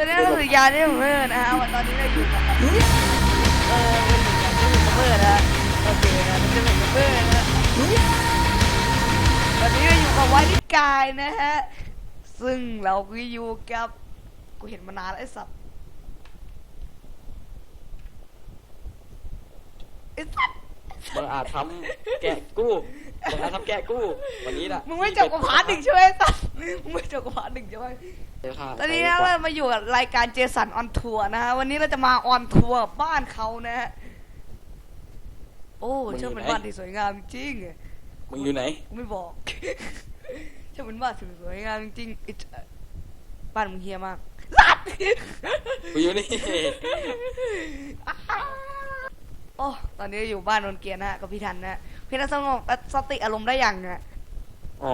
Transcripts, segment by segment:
วัสดีครับคือยาที่ผมเมื่อนะฮะวันตอนนี้เราอยู่กับเออวันอยู่กับที่ผมเมื่อนะโอเคนะมันจะเป็นเมื่อนะวันนี้เราอยู่กับวานิกายนะฮะซึ่งเราก็อยู่กับกูเห็นมานานแล้วไอ้สัตว์ไอ้สัตว์บังอาจทำแกะกู้บังอาจทำแกะกู้ วันนี้แหละมึงไม่จบกับพาร์ทหนึ่งใช่ไหมไอ้สัตว์มึง ไม่จบกับพาร์ทหนึ่งใช่ไหมเดี๋ยวค่ะตอนนี้นะเรามาอยู่กับรายการเจสันออนทัวร์นะฮะวันนี้เราจะมาออนทัวร์บ้านเขานะฮะโอ้ช่างเป็นบ้านที่สวยงามจริงมึงอยู่ไหนกูไม่บอกช่างเป็นบ้านที่สวยงามจริงอิจบ้านมึงเฮียมากสัตว์กูอยู่นี่ โอ้ ตอนนี้อยู่บ้านนนเกียรตินะฮะกับพี่ทันนะฮะพี่ทันสงบสติอารมณ์ได้ยังเนี่ยอ๋อ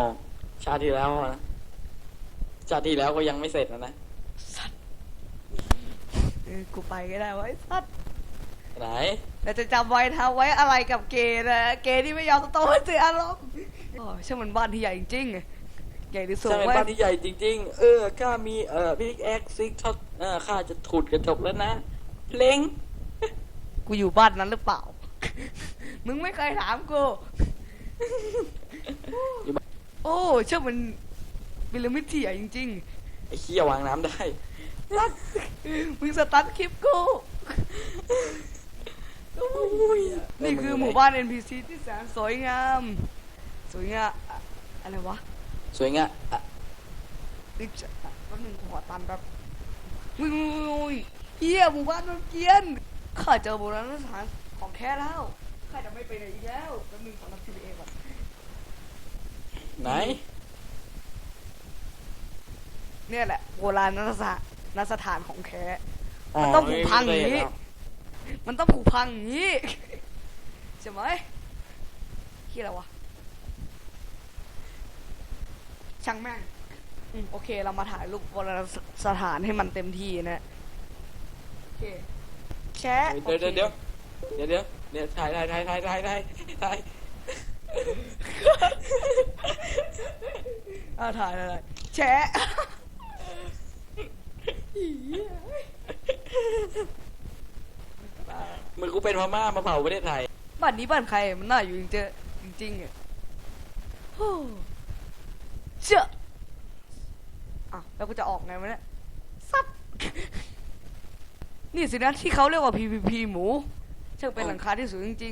ชาติที่แล้วอะนะ ชาติที่แล้วก็ยังไม่เสร็จนะนะสัตว์เออกูไปก็ได้วะไอ้สัตว์ไหนแต่จะจำไว้นะไว้อะไรกับเกย์นะเกย์ที่ไม่ยอมโตให้เสียอารมณ์โอ้ช่างมันบ้านที่ใหญ่จริงๆใหญ่ที่สุดใช่เป็นเว้ยบ้านที่ใหญ่จริง ๆ เออข้ามีเอ่อพิกแอ็กซิกช็อตเออข้าจะถุดกระจกแล้วนะเล็งกูอยู่บ้านนั้นหรือเปล่า มึงไม่เคยถามกูอยู่บ้านโอ้ช่างมัน พีระมิดที่ใหญ่จริงไอ้เขี้ยวางน้ำได้ๆรักมึงสตาร์ทคลิปกูนี่คือหมู่บ้าน NPC ที่แสนสวยงาม สวยงามอะอะไรวะสวยงามอะรีบจะแป๊บนึงขอตันแป๊บวิ่งเฮียหมู่บ้านนนเกียนข้าเจอโบราณสถานของแท้แล้วข้าจะไม่ไปไหนอีกแล้วแป๊บนึงขอรับทีวีเอก่อน ไหน เนี่ยแหละโบราณนสถานนสถานของแท้อ๋อมันต้องผูกพังอย่างนี้ไม่เคยเห็นแล้วมันต้องผูกพังอย่างนี้ใช่ไหมที่อะไรวะช่างแม่งอืมโอเค เรามาถ่ายรูปโบราณสถานให้มันเต็มที่นะโอเคแชะเดี๋ยวเดี๋ยวเดี๋ยวเดี๋ยวเดี๋ยวเดี๋ยวถ่ายถ่ายถ่ายถ่ายถ่ายถ่ายถ่ายเอาถ่ายถ่ายถ่ายแชะ มึง กูเป็นพม่ามาเผาประเทศไทย บ้านนี้บ้านใครมันน่าอยู่จริงจริงๆอะโอ้เจ้าอะแล้วกูจะออกไงวะเนี่ยซับ นี่สินะที่เขาเรียกว่า PVP หมู เช่างเป็นหลังคาที่สูงจริง